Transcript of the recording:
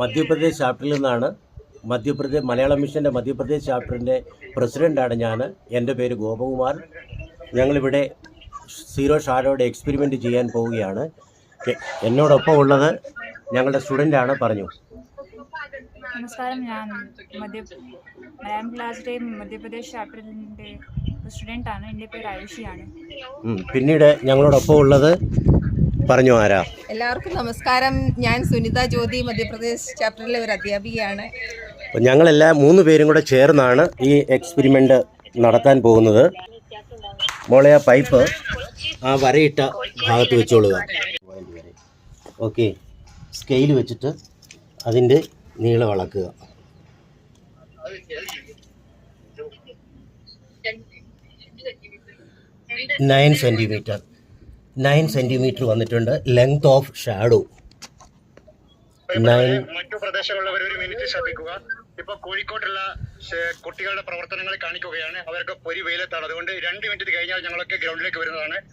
മധ്യപ്രദേശ് ചാപ്റ്ററിൽ നിന്നാണ് മധ്യപ്രദേശ് മലയാളം മിഷന്റെ മധ്യപ്രദേശ് ചാപ്റ്ററിന്റെ പ്രസിഡന്റാണ് ഞാൻ എന്റെ പേര് ഗോപകുമാർ. ഞങ്ങളിവിടെ സീറോ ഷാഡോയുടെ എക്സ്പെരിമെന്റ് ചെയ്യാൻ പോവുകയാണ്. എന്നോടൊപ്പം ഉള്ളത് ഞങ്ങളുടെ സ്റ്റുഡന്റാണ് പറഞ്ഞു. നമസ്കാരം ഞാൻ മധ്യ മലയാളം ക്ലാസ്സിലെ മധ്യപ്രദേശ് ചാപ്റ്ററിന്റെ സ്റ്റുഡന്റാണ് എന്റെ പേര് ആയുഷിയാണ്. പിന്നീട് ഞങ്ങളോടൊപ്പം ഉള്ളത് പറഞ്ഞു ആരാ? എല്ലാവർക്കും നമസ്കാരം. ഞാൻ സുനിത ജ്യോതി മധ്യപ്രദേശ് ചാപ്റ്ററിലെ ഒരു അധ്യാപികയാണ്. ഞങ്ങളെല്ലാ മൂന്ന് പേരും കൂടെ ചേർന്നാണ് ഈ എക്സ്പെരിമെന്റ് നടത്താൻ പോകുന്നത്. മോളെ ആ പൈപ്പ് ആ വരയിട്ട ഭാഗത്ത് വെച്ചോളുക ഓക്കെ സ്കെയിൽ വെച്ചിട്ട് അതിന്റെ നീളം അളക്കുക. നയൻ സെന്റിമീറ്റർ നയൻ സെന്റിമീറ്റർ വന്നിട്ടുണ്ട്. ലെങ്ത് ഓഫ് ഷാഡോ മറ്റു പ്രദേശങ്ങളിലുള്ളവർ ഒരു മിനിറ്റ് ശ്രദ്ധിക്കുക. ഇപ്പൊ കോഴിക്കോട്ടുള്ള കുട്ടികളുടെ പ്രവർത്തനങ്ങൾ കാണിക്കുകയാണ്. അവർക്ക് പൊരി വെയിലത്താണ്. അതുകൊണ്ട് രണ്ട് മിനിറ്റ് കഴിഞ്ഞാൽ ഞങ്ങളൊക്കെ ഗ്രൗണ്ടിലേക്ക് വരുന്നതാണ്.